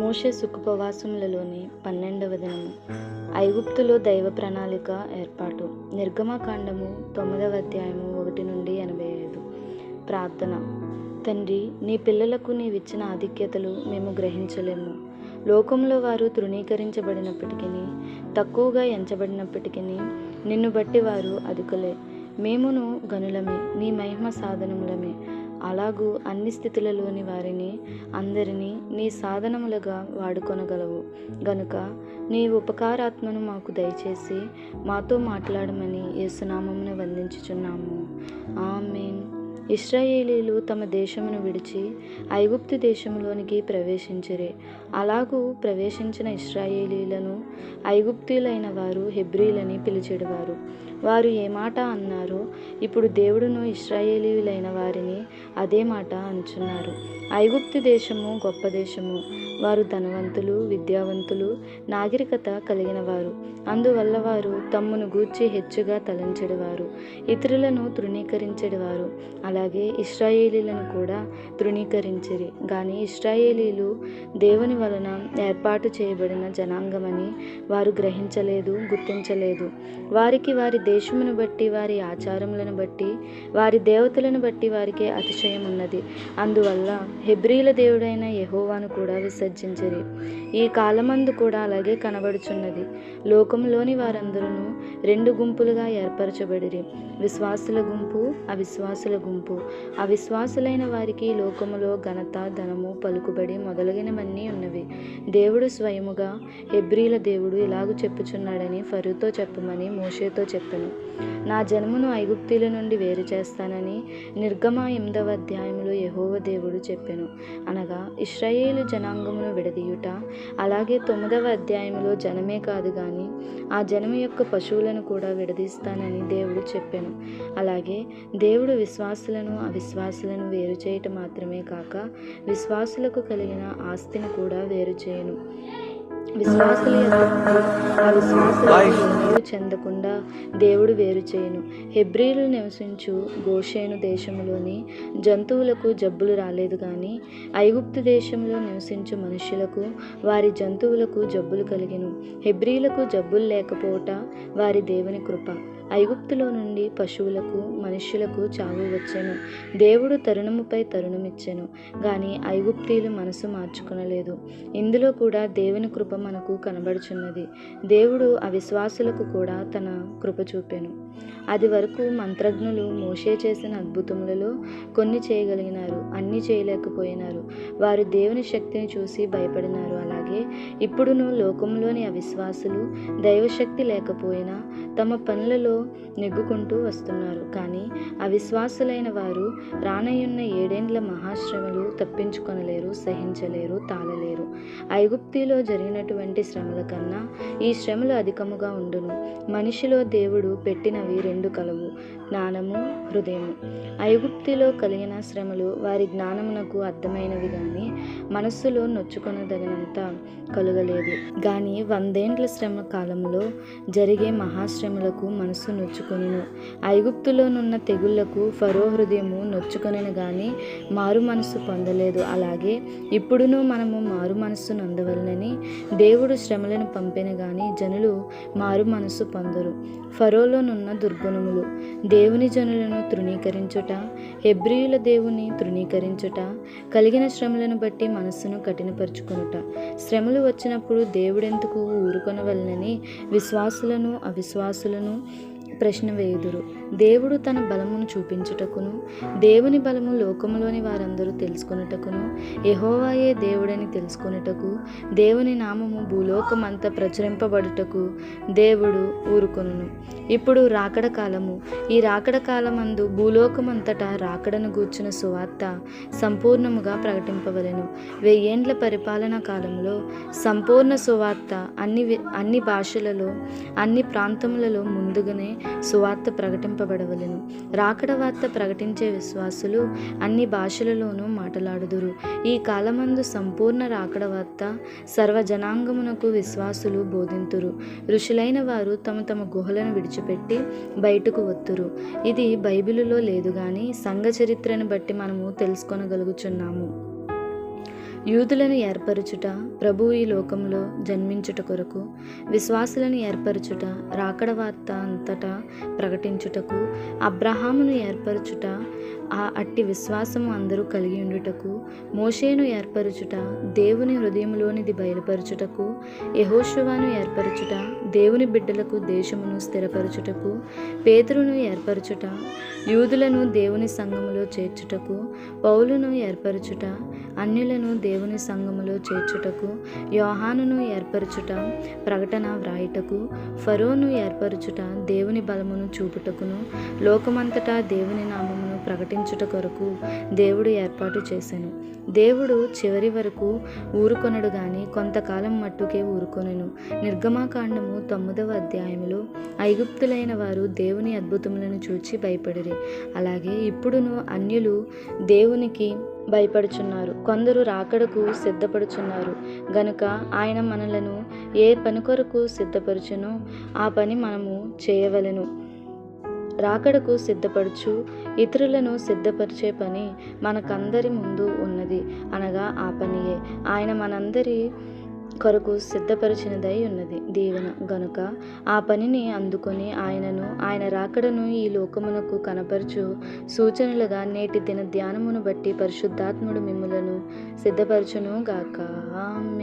మోషే సుఖపవాసములలోని పన్నెండవ దినము. ఐగుప్తులో దైవ ప్రణాళిక ఏర్పాటు. నిర్గమకాండము తొమ్మిదవ అధ్యాయము ఒకటి నుండి ఎనభై ఐదు. ప్రార్థన. తండ్రి నీ పిల్లలకు నీవిచ్చిన ఆధిక్యతలు మేము గ్రహించలేము. లోకంలో వారు తృణీకరించబడినప్పటికీ తక్కువగా ఎంచబడినప్పటికీ నిన్ను బట్టి వారు అధికులే. మేమును గనులమే నీ మహిమ సాధనములమే. అలాగూ అన్ని స్థితులలోని వారిని అందరినీ నీ సాధనములుగా వాడుకొనగలవు. గనుక నీ ఉపకారాత్మను మాకు దయచేసి మాతో మాట్లాడమని యేసునామమును వందించుచున్నాము. ఆమెన్. ఇస్రాయేలీలు తమ దేశమును విడిచి ఐగుప్తు దేశంలోనికి ప్రవేశించిరే. అలాగూ ప్రవేశించిన ఇస్రాయేలీలను ఐగుప్తులైన వారు హెబ్రీలని పిలిచేవారు వారు ఏ మాట అన్నారో ఇప్పుడు దేవుడును ఇస్రాయేలీయులైన వారిని అదే మాట అనుచున్నారు ఐగుప్తు దేశము గొప్ప దేశము. వారు ధనవంతులు విద్యావంతులు నాగరికత కలిగిన వారు అందువల్ల వారు తమ్మును గూర్చి హెచ్చుగా తలంచెడివారు. ఇతరులను తృణీకరించేవారు అలాగే ఇస్రాయేలీలను కూడా తృణీకరించిరి. కానీ ఇస్రాయేలీలు దేవుని వలన ఏర్పాటు చేయబడిన జనాంగమని వారు గ్రహించలేదు గుర్తించలేదు. వారికి వారి దేశమును బట్టి వారి ఆచారములను బట్టి వారి దేవతలను బట్టి వారికి అతిశయం ఉన్నది. అందువల్ల హెబ్రీల దేవుడైన యహోవాను కూడా విసర్జించిరి. ఈ కాలమందు కూడా అలాగే కనబడుచున్నది. లోకంలోని వారందరూ రెండు గుంపులుగా ఏర్పరచబడిరి. విశ్వాసుల గుంపు అవిశ్వాసుల గుంపు. అవిశ్వాసులైన వారికి లోకములో ఘనత ధనము పలుకుబడి మొదలగినవన్నీ ఉన్నవి. దేవుడు స్వయముగా హెబ్రీల దేవుడు ఇలాగ చెప్పుచున్నాడని ఫరుతో చెప్పమని మోషేతో చెప్పాను. నా జన్మను ఐగుప్తుల నుండి వేరు చేస్తానని నిర్గమ ఎనిమిదవ అధ్యాయంలో యహోవ దేవుడు చెప్పెను. అనగా ఇస్రాయేలు జనాంగమును విడదీయుట అలాగే తొమ్మిదవ అధ్యాయంలో జనమే కాదు కానీ ఆ జనము యొక్క పశువులను కూడా విడదీస్తానని దేవుడు చెప్పెను. అలాగే దేవుడు విశ్వాసులను అవిశ్వాసులను వేరు చేయటం మాత్రమే కాక విశ్వాసులకు కలిగిన ఆస్తిని కూడా వేరు చేయను. విశ్వాసుల చెందకుండా దేవుడు వేరు చేయను. హెబ్రీలు నివసించు గోషేను దేశంలోని జంతువులకు జబ్బులు రాలేదు కానీ ఐగుప్తు దేశంలో నివసించు మనుషులకు వారి జంతువులకు జబ్బులు కలిగెను. హెబ్రీలకు జబ్బులు లేకపోవట వారి దేవుని కృప. ఐగుప్తులో నుండి పశువులకు మనుష్యులకు చావు వచ్చెను. దేవుడు తరుణముపై తరుణమిచ్చెను కానీ ఐగుప్తీలు మనసు మార్చుకునలేదు. ఇందులో కూడా దేవుని కృప మనకు కనబడుచున్నది. దేవుడు అవిశ్వాసులకు కూడా తన కృప చూపెను. అది వరకు మంత్రజ్ఞులు మోషే చేసిన అద్భుతములలో కొన్ని చేయగలిగినారు అన్ని చేయలేకపోయినారు. వారు దేవుని శక్తిని చూసి భయపడినారు. అలాగే ఇప్పుడును లోకంలోని అవిశ్వాసులు దైవశక్తి లేకపోయినా తమ పనులలో నెగ్గుకుంటూ వస్తున్నారు. కానీ అవిశ్వాసులైన వారు రానయ్యున్న ఏడేండ్ల మహాశ్రమలు తప్పించుకొనలేరు సహించలేరు తాళలేరు. ఐగుప్తిలో జరిగినటువంటి శ్రమల కన్నా ఈ శ్రమలు అధికముగా ఉండును. మనిషిలో దేవుడు పెట్టినవి రెండు కలవు జ్ఞానము హృదయము. ఐగుప్తిలో కలిగిన శ్రమలు వారి జ్ఞానమునకు అర్థమైనవి కానీ మనస్సులో నొచ్చుకొనదగినంత కలుగలేదు. కానీ వందేండ్ల శ్రమ కాలంలో జరిగే పరిశ్రమలకు మనస్సు నొచ్చుకొనును. ఐగుప్తులోనున్న తెగుళ్ళకు ఫరో హృదయము నొచ్చుకొనను గాని మారు మనస్సు పొందలేదు. అలాగే ఇప్పుడును మనము మారు మనస్సు నందవలనని దేవుడు శ్రమలను పంపిన గాని జనులు మారు మనస్సు పొందరు. ఫరోలోనున్న దుర్గుణములు. దేవుని జనులను తృణీకరించుట హెబ్రియుల దేవుని తృణీకరించుట కలిగిన శ్రమలను బట్టి మనస్సును కఠినపరుచుకొనుట. శ్రమలు వచ్చినప్పుడు దేవుడెందుకు ఊరుకొనవలనని విశ్వాసులను అవిశ్వాసులను ప్రశ్న వేయుదురు. దేవుడు తన బలమును చూపించుటకును దేవుని బలము లోకములోని వారందరూ తెలుసుకొనుటకును యహోవాయే దేవుడని తెలుసుకొనుటకు దేవుని నామము భూలోకమంతా ప్రచురింపబడుటకు దేవుడు ఊరుకొనును. ఇప్పుడు రాకడ కాలము. ఈ రాకడ కాలమందు భూలోకమంతటా రాకడను గూర్చిన సువార్త సంపూర్ణముగా ప్రకటింపవలను. వెయ్యేండ్ల పరిపాలన కాలంలో సంపూర్ణ సువార్త అన్ని అన్ని భాషలలో అన్ని ప్రాంతములలో ముందుగానే సువార్త ప్రకటింపబడవలను. రాకడ వార్త ప్రకటించే విశ్వాసులు అన్ని భాషలలోనూ మాట్లాడుదురు. ఈ కాలమందు సంపూర్ణ రాకడ వార్త సర్వజనాంగమునకు విశ్వాసులు బోధింతురు. ఋషులైన వారు తమ తమ గుహలను విడిచిపెట్టి బయటకు వత్తురు. ఇది బైబిలులో లేదు కానీ సంఘ చరిత్రను బట్టి మనము తెలుసుకొనగలుగుచున్నాము. యూదులను ఏర్పరచుట ప్రభువు ఈ లోకంలో జన్మించుట కొరకు విశ్వాసులను ఏర్పరచుట రాకడ వార్త అంతటా ప్రకటించుటకు అబ్రహామును ఏర్పరచుట ఆ అట్టి విశ్వాసము అందరూ కలిగి ఉండుటకు మోషేను ఏర్పరచుట దేవుని హృదయంలోనిది బయలుపరచుటకు యహోశువాను ఏర్పరచుట దేవుని బిడ్డలకు దేశమును స్థిరపరచుటకు పేతురును ఏర్పరచుట యూదులను దేవుని సంఘములో చేర్చుటకు పౌలును ఏర్పరచుట అన్యులను దేవుని సంఘములో చేర్చుటకు యోహానును ఏర్పరచుట ప్రకటన వ్రాయుటకు ఫరోను ఏర్పరచుట దేవుని బలమును చూపుటకును లోకమంతటా దేవుని నామమును ప్రకటించుట కొరకు దేవుడు ఏర్పాటు చేశాను దేవుడు చివరి వరకు ఊరుకొనడు గాని కొంతకాలం మట్టుకే ఊరుకొనెను. నిర్గమాకాండము తొమ్మిదవ అధ్యాయములో ఐగుప్తులైన వారు దేవుని అద్భుతములను చూచి భయపడిరి. అలాగే ఇప్పుడును అన్యులు దేవునికి భయపడుచున్నారు. కొందరు రాకడకు సిద్ధపడుచున్నారు. గనుక ఆయన మనలను ఏ పని కొరకు సిద్ధపరచునో ఆ పని మనము చేయవలెను. రాకడకు సిద్ధపరచు ఇతరులను సిద్ధపరిచే పని మనకందరి ముందు ఉన్నది. అనగా ఆ పనియే. ఆయన మనందరి కొరకు సిద్ధపరిచినదై ఉన్నది. దీవెన గనుక ఆ పనిని అందుకొని ఆయనను ఆయన రాకడను ఈ లోకమునకు కనపరచు. సూచనలుగా నేటి దిన ధ్యానమును బట్టి పరిశుద్ధాత్ముడు మిమ్ములను సిద్ధపరచును గాక ఆమె